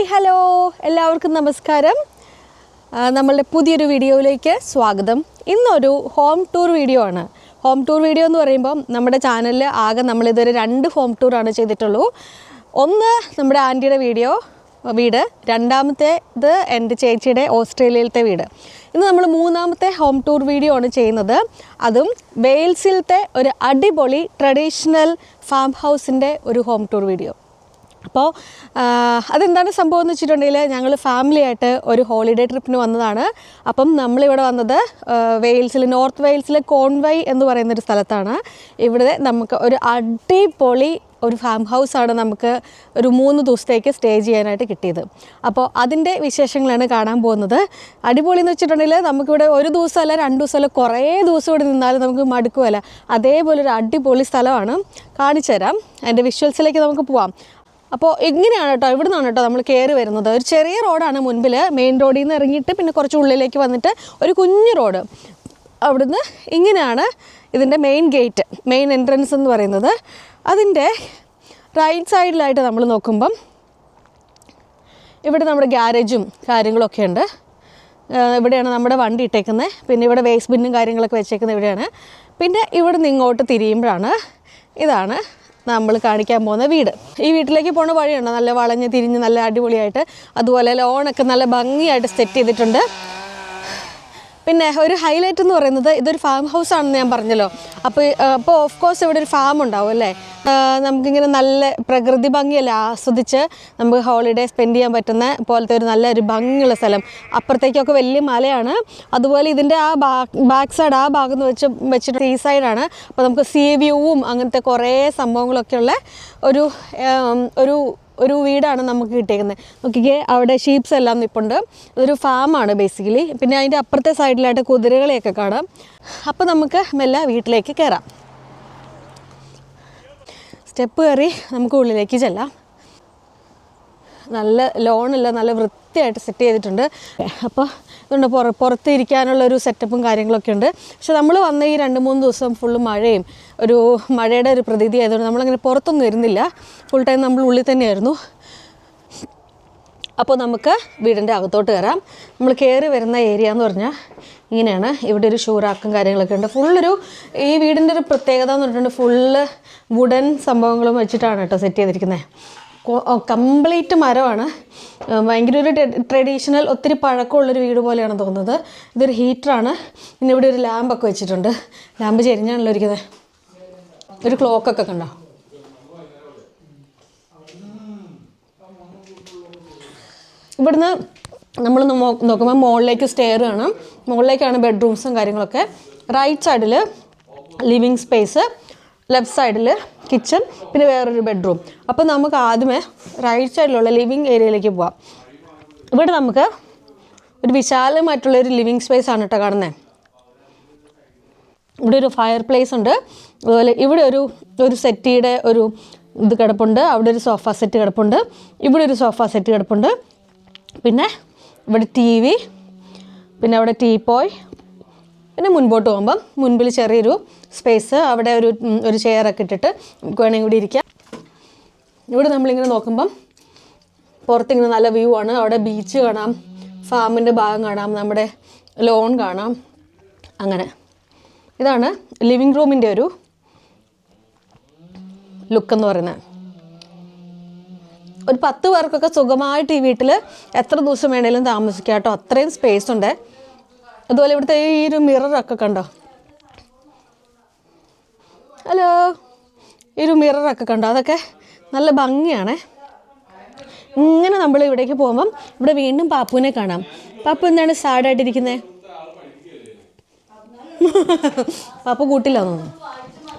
Hi hello. എല്ലാവർക്കും നമസ്കാരം. നമ്മളുടെ പുതിയൊരു വീഡിയോയിലേക്ക് സ്വാഗതം. ഇന്നൊരു ഹോം ടൂർ വീഡിയോ ആണ്. ഹോം ടൂർ വീഡിയോ എന്ന് പറയുമ്പം നമ്മുടെ ചാനലിൽ ആകെ നമ്മളിതുവരെ രണ്ട് ഹോം ടൂറാണ് ചെയ്തിട്ടുള്ളൂ. ഒന്ന് നമ്മുടെ ആന്റിയുടെ വീഡിയോ വീട്. രണ്ടാമത്തേത് എന്റെ ചേച്ചിയുടെ ഓസ്ട്രേലിയയിലത്തെ വീട്. ഇന്ന് നമ്മൾ മൂന്നാമത്തെ ഹോം ടൂർ വീഡിയോ ആണ് ചെയ്യുന്നത്. അതും വെയിൽസിലത്തെ ഒരു അടിപൊളി ട്രഡീഷണൽ ഫാം ഹൗസിന്റെ ഒരു ഹോം ടൂർ വീഡിയോ. അപ്പോൾ അതെന്താണ് സംഭവം എന്ന് വെച്ചിട്ടുണ്ടെങ്കിൽ ഞങ്ങൾ ഫാമിലി ആയിട്ട് ഒരു ഹോളിഡേ ട്രിപ്പിന് വന്നതാണ്. അപ്പം നമ്മളിവിടെ വന്നത് വെയിൽസിൽ നോർത്ത് വെയിൽസിലെ കോൺവൈ എന്ന് പറയുന്നൊരു സ്ഥലത്താണ്. ഇവിടെ നമുക്ക് ഒരു അടിപൊളി ഒരു ഫാം ഹൗസാണ് നമുക്ക് ഒരു മൂന്ന് ദിവസത്തേക്ക് സ്റ്റേ ചെയ്യാനായിട്ട് കിട്ടിയത്. അപ്പോൾ അതിന്റെ വിശേഷങ്ങളാണ് കാണാൻ പോകുന്നത്. അടിപൊളി എന്ന് വെച്ചിട്ടുണ്ടെങ്കിൽ നമുക്കിവിടെ ഒരു ദിവസമല്ല രണ്ട് ദിവസമല്ല കുറേ ദിവസം ഇവിടെ നിന്നാലും നമുക്ക് മടുക്കുമല്ല അതേപോലെ ഒരു അടിപൊളി സ്ഥലമാണ്. കാണിച്ചു തരാം അതിന്റെ വിഷ്വൽസിലേക്ക് നമുക്ക് പോവാം. അപ്പോൾ ഇങ്ങനെയാണ് കേട്ടോ ഇവിടെ നിന്നാണ് കേട്ടോ നമ്മൾ കയറി വരുന്നത്. ഒരു ചെറിയ റോഡാണ് മുൻപിൽ മെയിൻ റോഡിൽ നിന്ന് ഇറങ്ങിയിട്ട് പിന്നെ കുറച്ച് ഉള്ളിലേക്ക് വന്നിട്ട് ഒരു കുഞ്ഞു റോഡ്. അവിടുന്ന് ഇങ്ങനെയാണ് ഇതിന്റെ മെയിൻ ഗേറ്റ് മെയിൻ എൻട്രൻസ് എന്ന് പറയുന്നത്. അതിന്റെ റൈറ്റ് സൈഡിലായിട്ട് നമ്മൾ നോക്കുമ്പം ഇവിടെ നമ്മുടെ ഗ്യാരേജും കാര്യങ്ങളൊക്കെ ഉണ്ട്. ഇവിടെയാണ് നമ്മുടെ വണ്ടി ഇട്ടേക്കുന്നത് പിന്നെ ഇവിടെ വേസ്റ്റ് ബിന്നും കാര്യങ്ങളൊക്കെ വെച്ചേക്കുന്നത് ഇവിടെയാണ്. പിന്നെ ഇവിടെ നിന്ന് ഇങ്ങോട്ട് തിരിയുമ്പോഴാണ് ഇതാണ് നമ്മൾ കാണിക്കാൻ പോകുന്ന വീട്. ഈ വീട്ടിലേക്ക് പോകുന്ന വഴിയുണ്ട്? നല്ല വളഞ്ഞ് തിരിഞ്ഞ് നല്ല അടിപൊളിയായിട്ട് അതുപോലെ ലോണൊക്കെ നല്ല ഭംഗിയായിട്ട് സെറ്റ് ചെയ്തിട്ടുണ്ട്. പിന്നെ ഒരു ഹൈലൈറ്റ് എന്ന് പറയുന്നത് ഇതൊരു ഫാം ഹൗസ് ആണെന്ന് ഞാൻ പറഞ്ഞല്ലോ. അപ്പോൾ അപ്പോൾ ഓഫ് കോഴ്സ് ഇവിടെ ഒരു ഫാം ഉണ്ടാവും അല്ലേ? നമുക്കിങ്ങനെ നല്ല പ്രകൃതി ഭംഗിയല്ലേ ആസ്വദിച്ച് നമുക്ക് ഹോളിഡേ സ്പെൻഡ് ചെയ്യാൻ പറ്റുന്ന പോലത്തെ ഒരു നല്ല ഒരു ഭംഗിയുള്ള സ്ഥലം. അപ്പുറത്തേക്കൊക്കെ വലിയ മലയാണ്. അതുപോലെ ഇതിന്റെ ആ ബാക്ക് സൈഡ് ആ ഭാഗം വെച്ച് വെച്ചിട്ട് ഈ സൈഡാണ് അപ്പോൾ നമുക്ക് സീ വ്യൂവും അങ്ങനത്തെ കുറേ സംഭവങ്ങളൊക്കെ ഉള്ള ഒരു ഒരു ഒരു വീടാണ് നമുക്ക് കിട്ടിയിരിക്കുന്നത് നോക്കിക്കേ അവിടെ ഷീപ്സ് എല്ലാം നിൽപ്പുണ്ട് ഇതൊരു ഫാമാണ് ബേസിക്കലി പിന്നെ അതിന്റെ അപ്പുറത്തെ സൈഡിലായിട്ട് കുതിരകളെയൊക്കെ കാണാം. അപ്പോൾ നമുക്ക് മെല്ലെ വീട്ടിലേക്ക് കയറാം സ്റ്റെപ്പ് കയറി നമുക്ക് ഉള്ളിലേക്ക് ചെല്ലാം. നല്ല ലോണല്ല നല്ല വൃത്തിയായിട്ട് സെറ്റ് ചെയ്തിട്ടുണ്ട്. അപ്പോൾ ഇതുണ്ട് പുറ പുറത്ത് ഇരിക്കാനുള്ള ഒരു സെറ്റപ്പും കാര്യങ്ങളൊക്കെ ഉണ്ട്. പക്ഷെ നമ്മൾ വന്ന ഈ രണ്ട് മൂന്ന് ദിവസം ഫുള്ള് മഴയും ഒരു മഴയുടെ ഒരു പ്രതീതി ആയതുകൊണ്ട് നമ്മളങ്ങനെ പുറത്തൊന്നും ഇരുന്നില്ല ഫുൾ ടൈം നമ്മൾ ഉള്ളിൽ തന്നെയായിരുന്നു. അപ്പോൾ നമുക്ക് വീടിന്റെ അകത്തോട്ട് കയറാം. നമ്മൾ കയറി വരുന്ന ഏരിയ എന്ന് പറഞ്ഞാൽ ഇങ്ങനെയാണ്. ഇവിടെ ഒരു ഷൂറാക്കും കാര്യങ്ങളൊക്കെ ഉണ്ട്. ഫുള്ളൊരു ഈ വീടിന്റെ ഒരു പ്രത്യേകത എന്ന് പറഞ്ഞിട്ടുണ്ടെങ്കിൽ ഫുള്ള് വുഡൻ സംഭവങ്ങളും വെച്ചിട്ടാണ് കേട്ടോ സെറ്റ് ചെയ്തിരിക്കുന്നത്. കംപ്ലീറ്റ് മരമാണ്. ഭയങ്കര ഒരു ട്രഡീഷണൽ ഒത്തിരി പഴക്കമുള്ളൊരു വീട് പോലെയാണ് തോന്നുന്നത്. ഇതൊരു ഹീറ്ററാണ്. പിന്നെ ഇവിടെ ഒരു ലാമ്പൊക്കെ വെച്ചിട്ടുണ്ട്. ലാമ്പ് ചെരിഞ്ഞാണല്ലോ ഇരിക്കുന്നത് ഒരു ക്ലോക്കൊക്കെ കണ്ടോ? ഇവിടുന്ന് നമ്മൾ നോക്കുമ്പോൾ മുകളിലേക്ക് സ്റ്റെയർ കാണാം. മുകളിലേക്കാണ് ബെഡ്റൂംസും കാര്യങ്ങളൊക്കെ. റൈറ്റ് സൈഡിൽ ലിവിങ് സ്പേസ്. ലെഫ്റ്റ് സൈഡിൽ കിച്ചൺ പിന്നെ വേറൊരു ബെഡ്റൂം അപ്പോൾ നമുക്ക് ആദ്യമേ റൈറ്റ് സൈഡിലുള്ള ലിവിങ് ഏരിയയിലേക്ക് പോവാം. ഇവിടെ നമുക്ക് ഒരു വിശാലമായിട്ടുള്ള ഒരു ലിവിങ് സ്പേസ് ആണ് കേട്ടോ കാണുന്നത് ഇവിടെ ഒരു ഫയർ പ്ലേസ് ഉണ്ട്. അതുപോലെ ഇവിടെ ഒരു ഒരു സെറ്റിയുടെ ഒരു ഇത് കിടപ്പുണ്ട്. അവിടെ ഒരു സോഫ സെറ്റ് കിടപ്പുണ്ട്. ഇവിടെ ഒരു സോഫ സെറ്റ് കിടപ്പുണ്ട്. പിന്നെ ഇവിടെ ടി വി പിന്നെ അവിടെ ടീ പോയ് പിന്നെ മുൻപോട്ട് പോകുമ്പം മുൻപിൽ ചെറിയൊരു സ്പേസ് അവിടെ ഒരു ഒരു ചെയറൊക്കെ ഇട്ടിട്ട് വേണമെങ്കിൽ ഇവിടെ ഇരിക്കാം. ഇവിടെ നമ്മളിങ്ങനെ നോക്കുമ്പം പുറത്തിങ്ങനെ നല്ല വ്യൂ ആണ്. അവിടെ ബീച്ച് കാണാം ഫാമിന്റെ ഭാഗം കാണാം നമ്മുടെ ലോൺ കാണാം അങ്ങനെ. ഇതാണ് ലിവിങ് റൂമിന്റെ ഒരു ലുക്ക് എന്ന് പറയുന്നത്. ഒരു പത്ത് പേർക്കൊക്കെ സുഖമായിട്ട് ഈ വീട്ടിൽ എത്ര ദിവസം വേണേലും താമസിക്കാം കേട്ടോ. അത്രയും സ്പേസ് ഉണ്ട്. അതുപോലെ ഇവിടുത്തെ ഈ ഒരു മിററൊക്കെ കണ്ടോ? ഹലോ. ഒരു മിററൊക്കെ കണ്ടോ? അതൊക്കെ നല്ല ഭംഗിയാണേ. ഇങ്ങനെ നമ്മൾ ഇവിടേക്ക് പോകുമ്പം ഇവിടെ വീണ്ടും പാപ്പുവിനെ കാണാം. പാപ്പു എന്താണ് സാഡായിട്ടിരിക്കുന്നത് പാപ്പു കൂട്ടില്ല തോന്നുന്നു.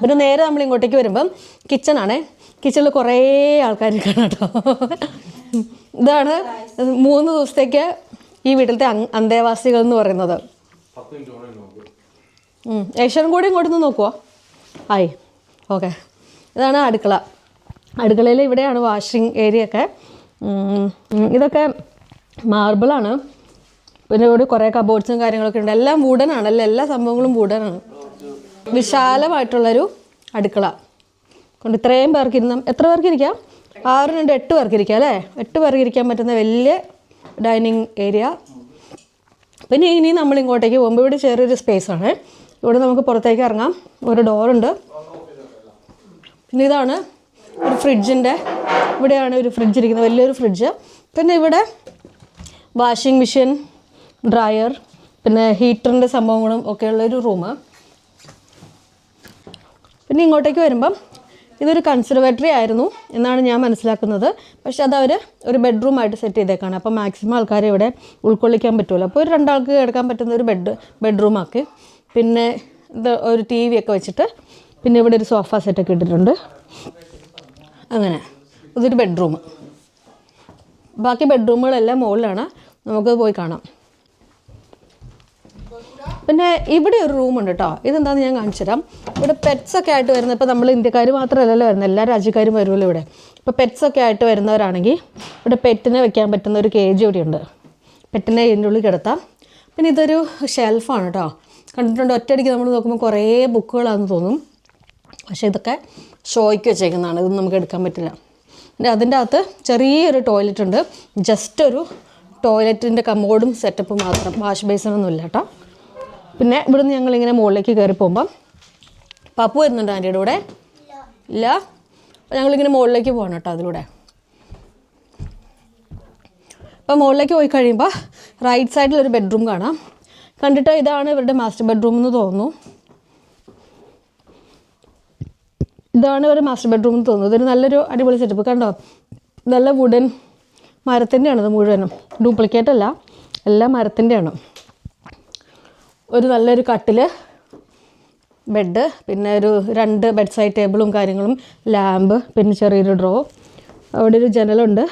പിന്നെ നേരെ നമ്മൾ ഇങ്ങോട്ടേക്ക് വരുമ്പം കിച്ചണാണേ കിച്ചണിൽ കുറേ ആൾക്കാർ കാണാം കേട്ടോ. ഇതാണ് മൂന്ന് ദിവസത്തേക്ക് ഈ വീട്ടിലത്തെ അന്തേവാസികൾ എന്ന് പറയുന്നത്. ഏഷ്യൻ കൂടി ഇങ്ങോട്ട് നിന്ന് നോക്കുവോ? ആയി. ഓക്കെ. ഇതാണ് അടുക്കള. അടുക്കളയിൽ ഇവിടെയാണ് വാഷിംഗ് ഏരിയ ഒക്കെ. ഇതൊക്കെ മാർബിളാണ് പിന്നെ ഇവിടെ കുറേ കബോർഡ്സും കാര്യങ്ങളൊക്കെ ഉണ്ട്. എല്ലാം വുഡനാണ് അല്ല എല്ലാ സംഭവങ്ങളും വുഡനാണ് വിശാലമായിട്ടുള്ളൊരു അടുക്കള. കൊണ്ട് ഇത്രയും പേർക്ക് ഇരുന്ന എത്ര പേർക്ക് ഇരിക്കാം? ആറ് രണ്ട് എട്ട് പേർക്ക് ഇരിക്കാം അല്ലേ? എട്ട് പേർക്ക് ഇരിക്കാൻ പറ്റുന്ന വലിയ ഡൈനിങ് ഏരിയ പിന്നെ ഇനി നമ്മൾ ഇങ്ങോട്ടേക്ക് പോകുമ്പോൾ ഇവിടെ ചെറിയൊരു സ്പേസ് ആണ്. ഇവിടെ നമുക്ക് പുറത്തേക്ക് ഇറങ്ങാം. ഒരു ഡോറുണ്ട് പിന്നെ ഇതാണ് ഒരു ഫ്രിഡ്ജിന്റെ ഇവിടെയാണ് ഒരു ഫ്രിഡ്ജ് ഇരിക്കുന്നത്. വലിയൊരു ഫ്രിഡ്ജ് പിന്നെ ഇവിടെ വാഷിംഗ് മെഷീൻ ഡ്രയർ പിന്നെ ഹീറ്ററിന്റെ സംഭവങ്ങളും ഒക്കെയുള്ള ഒരു റൂം പിന്നെ ഇങ്ങോട്ടേക്ക് വരുമ്പം ഇതൊരു കൺസർവേറ്ററി ആയിരുന്നു എന്നാണ് ഞാൻ മനസ്സിലാക്കുന്നത്. പക്ഷേ അത് അവർ ഒരു ബെഡ്റൂമായിട്ട് സെറ്റ് ചെയ്തേക്കാണ്. അപ്പോൾ മാക്സിമം ആൾക്കാരെ ഇവിടെ ഉൾക്കൊള്ളിക്കാൻ പറ്റുമല്ലോ അപ്പോൾ ഒരു രണ്ടാൾക്ക് കിടക്കാൻ പറ്റുന്ന ഒരു ബെഡ് ബെഡ്റൂം ആക്കി. പിന്നെ ഇത് ഒരു ടി വി ഒക്കെ വെച്ചിട്ട് പിന്നെ ഇവിടെ ഒരു സോഫ സെറ്റൊക്കെ ഇട്ടിട്ടുണ്ട്. അങ്ങനെ. ഇതൊരു ബെഡ്റൂം ബാക്കി ബെഡ്റൂമുകളെല്ലാം മുകളിലാണ് നമുക്ക് പോയി കാണാം. പിന്നെ ഇവിടെ ഒരു റൂം ഉണ്ട് കേട്ടോ ഇതെന്താണെന്ന് ഞാൻ കാണിച്ചു തരാം. ഇവിടെ പെറ്റ്സ് ഒക്കെ ആയിട്ട് വരുന്ന ഇപ്പോൾ നമ്മൾ ഇന്ത്യക്കാർ മാത്രമല്ലല്ലോ വരുന്നത്. എല്ലാ രാജ്യക്കാരും വരുമല്ലോ ഇവിടെ. ഇപ്പോൾ പെറ്റ്സ് ഒക്കെ ആയിട്ട് വരുന്നവരാണെങ്കിൽ ഇവിടെ പെറ്റിനെ വെക്കാൻ പറ്റുന്ന ഒരു കേജ് ഇവിടെ ഉണ്ട് പെറ്റിനെ ഇതിന്റെ ഉള്ളിൽ കിടത്താം. പിന്നെ ഇതൊരു ഷെൽഫാണ് കേട്ടോ കണ്ടിട്ടുണ്ട്. ഒറ്റയടിക്ക് നമ്മൾ നോക്കുമ്പോൾ കുറേ ബുക്കുകളാണെന്ന് തോന്നും. പക്ഷേ ഇതൊക്കെ ഷോയ്ക്ക് വെച്ചേക്കുന്നതാണ്. ഇതൊന്നും നമുക്ക് എടുക്കാൻ പറ്റില്ല. അതിന്റെ അകത്ത് ചെറിയൊരു ടോയ്ലറ്റ് ഉണ്ട്. ജസ്റ്റ് ഒരു ടോയ്ലറ്റിന്റെ കമ്മോഡും സെറ്റപ്പും മാത്രം. വാഷ് ബേസിനൊന്നും ഇല്ല കേട്ടോ. പിന്നെ ഇവിടുന്ന് ഞങ്ങളിങ്ങനെ മുകളിലേക്ക് കയറി പോകുമ്പം പപ്പു വരുന്നുണ്ട് ആന്റിയുടെ കൂടെ. ഇല്ല. അപ്പോൾ ഞങ്ങളിങ്ങനെ മുകളിലേക്ക് പോകണം കേട്ടോ അതിലൂടെ. അപ്പോൾ മുകളിലേക്ക് പോയി കഴിയുമ്പോൾ റൈറ്റ് സൈഡിൽ ഒരു ബെഡ്റൂം കാണാം. കണ്ടിട്ട് ഇതാണ് ഇവരുടെ മാസ്റ്റർ ബെഡ്റൂം എന്ന് തോന്നുന്നു. ഇതാണ് ഒരു മാസ്റ്റർ ബെഡ്റൂം എന്ന് തോന്നുന്നു. ഇതൊരു നല്ലൊരു അടിപൊളി സെറ്റപ്പ് കണ്ടോ? നല്ല വുഡൻ മരത്തിന്റെയാണ് ഇത് മുഴുവനും. ഡ്യൂപ്ലിക്കേറ്റ് അല്ല എല്ലാം മരത്തിന്റെയാണ്. ഒരു നല്ലൊരു കട്ടിൽ ബെഡ് പിന്നെ ഒരു രണ്ട് ബെഡ് സൈഡ് ടേബിളും കാര്യങ്ങളും ലാമ്പ് പിന്നെ ചെറിയൊരു ഡ്രോ അവിടെ ഒരു ജനലുണ്ട്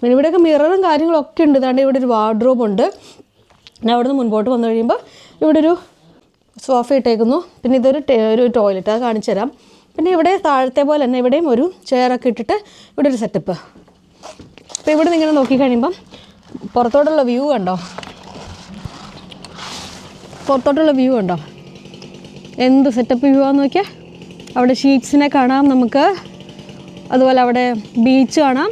പിന്നെ ഇവിടെയൊക്കെ മിററും കാര്യങ്ങളൊക്കെ ഉണ്ട്. ഇതാണ്ട് ഇവിടെ ഒരു വാർഡ്രോബ് ഉണ്ട്. പിന്നെ അവിടെ നിന്ന് മുൻപോട്ട് വന്നു കഴിയുമ്പോൾ ഇവിടെ ഒരു സോഫ ഇട്ടേക്കുന്നു. പിന്നെ ഇതൊരു ഒരു ടോയ്ലറ്റ് അത് കാണിച്ചു തരാം. പിന്നെ ഇവിടെ താഴത്തെ പോലെ തന്നെ ഇവിടെയും ഒരു ചെയറൊക്കെ ഇട്ടിട്ട് ഇവിടെ ഒരു സെറ്റപ്പ് അപ്പോൾ ഇവിടെ ഇങ്ങനെ നോക്കിക്കഴിയുമ്പം പുറത്തോട്ടുള്ള വ്യൂ കണ്ടോ? പുറത്തോട്ടുള്ള വ്യൂ ഉണ്ടോ എന്ത് സെറ്റപ്പ് വ്യൂ ആണെന്ന് നോക്കിയാൽ അവിടെ ഷീറ്റ്സിനെ കാണാം നമുക്ക്. അതുപോലെ അവിടെ ബീച്ച് കാണാം.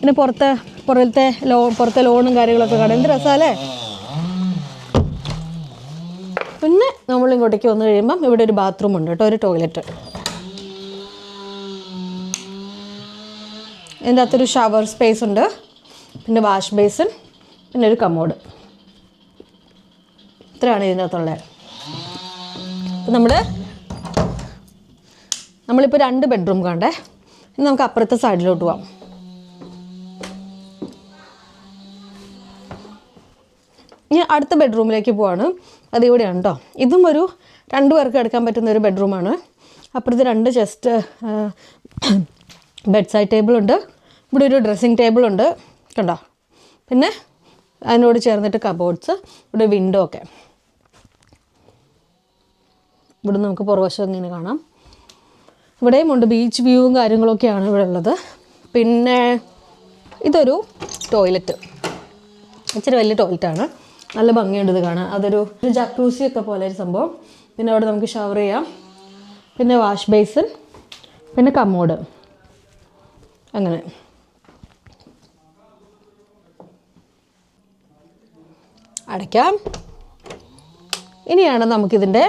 പിന്നെ പുറത്തെ പുറത്തെ ലോ പുറത്തെ ലോണും കാര്യങ്ങളൊക്കെ കാണാം. എന്ത് രസമല്ലേ പിന്നെ ഇങ്ങോട്ടേക്ക് വന്നു കഴിയുമ്പം ഇവിടെ ഒരു ബാത്റൂം ഉണ്ട് കേട്ടോ ഒരു ടോയ്ലറ്റ് ഇതിന്റെ അകത്തൊരു ഷവർ സ്പേസ് ഉണ്ട് പിന്നെ വാഷ് ബേസിൻ പിന്നെ ഒരു കമോഡ് ഇത്രയാണ് ഇതിനകത്തുള്ളത്. അപ്പം നമ്മൾ നമ്മളിപ്പോൾ രണ്ട് ബെഡ്റൂം കണ്ടേ ഇനി നമുക്ക് അപ്പുറത്തെ സൈഡിലോട്ട് പോവാം. ഇനി അടുത്ത ബെഡ്റൂമിലേക്ക് പോവാണ്. അത് ഇവിടെയാണ് കേട്ടോ ഇതും ഒരു രണ്ട് പേർക്ക് എടുക്കാൻ പറ്റുന്ന ഒരു ബെഡ്റൂമാണ്. അപ്പുറത്ത് രണ്ട് ചെസ്റ്റ് ബെഡ് സൈഡ് ടേബിളുണ്ട്. ഇവിടെ ഒരു ഡ്രസ്സിങ് ടേബിളുണ്ട്. കണ്ടോ? പിന്നെ അതിനോട് ചേർന്നിട്ട് കബോർഡ്സ് ഇവിടെ വിൻഡോ ഒക്കെ. ഇവിടെ നമുക്ക് പുറവശം ഇങ്ങനെ കാണാം. ഇവിടെയും ഉണ്ട് ബീച്ച് വ്യൂവും കാര്യങ്ങളൊക്കെയാണ് ഇവിടെ ഉള്ളത്. പിന്നെ ഇതൊരു ടോയ്ലറ്റ്. ഇച്ചിരി വലിയ ടോയ്ലറ്റാണ്. നല്ല ഭംഗിയുണ്ട് ഇത് കാണാൻ. അതൊരു ഒരു ജക്കൂസി ഒക്കെ പോലെ ഒരു സംഭവം. പിന്നെ അവിടെ നമുക്ക് ഷവർ ചെയ്യാം. പിന്നെ വാഷ് ബേസിൻ പിന്നെ കമ്മോഡ് അങ്ങനെ. അടയ്ക്കാം. ഇനിയാണ് നമുക്കിതിന്റെ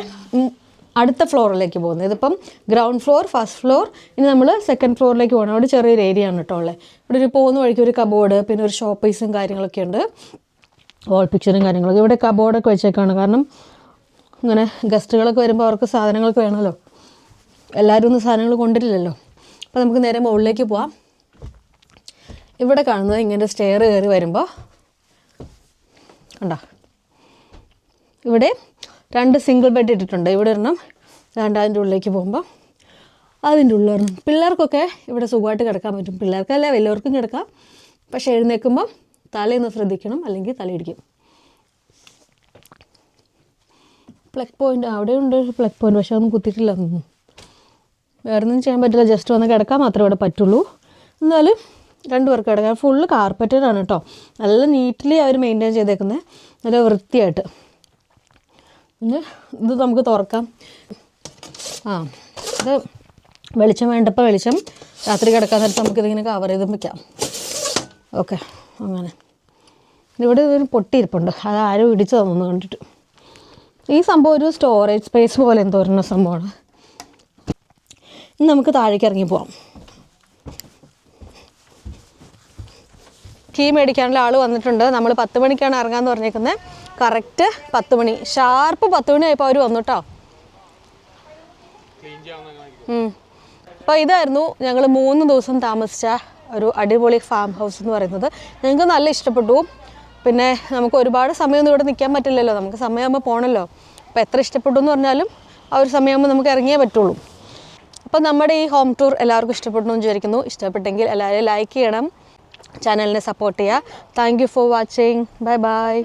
അടുത്ത ഫ്ലോറിലേക്ക് പോകുന്നത്. ഇതിപ്പം ഗ്രൗണ്ട് ഫ്ലോർ ഫസ്റ്റ് ഫ്ലോർ ഇനി നമ്മൾ സെക്കൻഡ് ഫ്ലോറിലേക്ക് പോകണം. അവിടെ ചെറിയൊരു ഏരിയ ആണ് കേട്ടോ ഉള്ളത്. ഇവിടെ ഒരു പോകുന്ന വഴിക്ക് ഒരു കബോർഡ് പിന്നെ ഒരു ഷോപ്പീസും കാര്യങ്ങളൊക്കെ ഉണ്ട്. വാൾ പിക്ചറും കാര്യങ്ങളൊക്കെ. ഇവിടെ കബോർഡൊക്കെ വെച്ചേക്കാണ്. കാരണം ഇങ്ങനെ ഗസ്റ്റുകളൊക്കെ വരുമ്പോൾ അവർക്ക് സാധനങ്ങളൊക്കെ വേണമല്ലോ. എല്ലാവരും ഒന്നും സാധനങ്ങൾ കൊണ്ടിട്ടില്ലല്ലോ അപ്പോൾ നമുക്ക് നേരെ മുകളിലേക്ക് പോവാം. ഇവിടെ കാണുന്നത് ഇങ്ങനെ സ്റ്റെയർ കയറി വരുമ്പോൾ കണ്ടോ? ഇവിടെ രണ്ട് സിംഗിൾ ബെഡ് ഇട്ടിട്ടുണ്ട്. ഇവിടെ ഒരെണ്ണം രണ്ടാതിന്റെ ഉള്ളിലേക്ക് പോകുമ്പോൾ അതിന്റെ ഉള്ളിൽ ഒരെണ്ണം. പിള്ളേർക്കൊക്കെ ഇവിടെ സുഖമായിട്ട് കിടക്കാൻ പറ്റും. പിള്ളേർക്കല്ല വലിയവർക്കും കിടക്കാം. പക്ഷേ എഴുന്നേൽക്കുമ്പോൾ തലയൊന്ന് ശ്രദ്ധിക്കണം അല്ലെങ്കിൽ തലയിടിക്കും. പ്ലഗ് പോയിന്റ് അവിടെ ഉണ്ട് പ്ലഗ് പോയിന്റ് പക്ഷേ ഒന്നും കുത്തിയിട്ടില്ല. വേറെ ഒന്നും ചെയ്യാൻ പറ്റില്ല ജസ്റ്റ് വന്ന് കിടക്കാൻ മാത്രമേ ഇവിടെ പറ്റുള്ളൂ. എന്നാലും രണ്ട് പേർക്ക് കിടക്കാം ഫുള്ള് കാർപ്പറ്റഡാണ് കേട്ടോ. നല്ല നീറ്റ്ലി അവർ മെയിന്റെയിൻ ചെയ്തേക്കുന്നത് നല്ല വൃത്തിയായിട്ട്. പിന്നെ ഇത് നമുക്ക് തുറക്കാം. ആ ഇത് വെളിച്ചം വേണ്ടപ്പോൾ വെളിച്ചം രാത്രി കിടക്കാൻ നേരത്ത് നമുക്കിതിങ്ങനെ കവർ ചെയ്ത് വയ്ക്കാം ഓക്കെ അങ്ങനെ. ഇവിടെ ഒരു പൊട്ടിയിരിപ്പുണ്ട്. അത് ആരും ഇടിച്ചു തന്നു കണ്ടിട്ട്. ഈ സംഭവം ഒരു സ്റ്റോറേജ് സ്പേസ് പോലെ എന്തോ ഒരു സംഭവമാണ്. നമുക്ക് താഴേക്ക് ഇറങ്ങി പോവാം. കീ മേടിക്കാനുള്ള ആൾ വന്നിട്ടുണ്ട്. നമ്മൾ പത്ത് മണിക്കാണ് ഇറങ്ങാന്ന് പറഞ്ഞേക്കുന്നത് കറക്റ്റ് പത്ത് മണി. ഷാർപ്പ് പത്ത് മണി ആയപ്പോൾ അവർ വന്നു കേട്ടോ അപ്പോൾ ഇതായിരുന്നു ഞങ്ങൾ മൂന്ന് ദിവസം താമസിച്ച ഒരു അടിപൊളി ഫാം ഹൗസ് എന്ന് പറയുന്നത്. ഞങ്ങൾക്ക് നല്ല ഇഷ്ടപ്പെട്ടു. പിന്നെ നമുക്ക് ഒരുപാട് സമയമൊന്നും ഇവിടെ നിൽക്കാൻ പറ്റില്ലല്ലോ. നമുക്ക് സമയമാകുമ്പോൾ പോകണമല്ലോ അപ്പോൾ എത്ര ഇഷ്ടപ്പെട്ടു എന്ന് പറഞ്ഞാലും ആ ഒരു സമയമാകുമ്പോൾ നമുക്ക് ഇറങ്ങിയേ പറ്റുള്ളൂ. അപ്പോൾ നമ്മുടെ ഈ ഹോം ടൂർ എല്ലാവർക്കും ഇഷ്ടപ്പെട്ടു എന്ന് വിചാരിക്കുന്നു. ഇഷ്ടപ്പെട്ടെങ്കിൽ എല്ലാവരും ലൈക്ക് ചെയ്യണം. ചാനലിനെ സപ്പോർട്ട് ചെയ്യുക. Thank you for watching. Bye bye.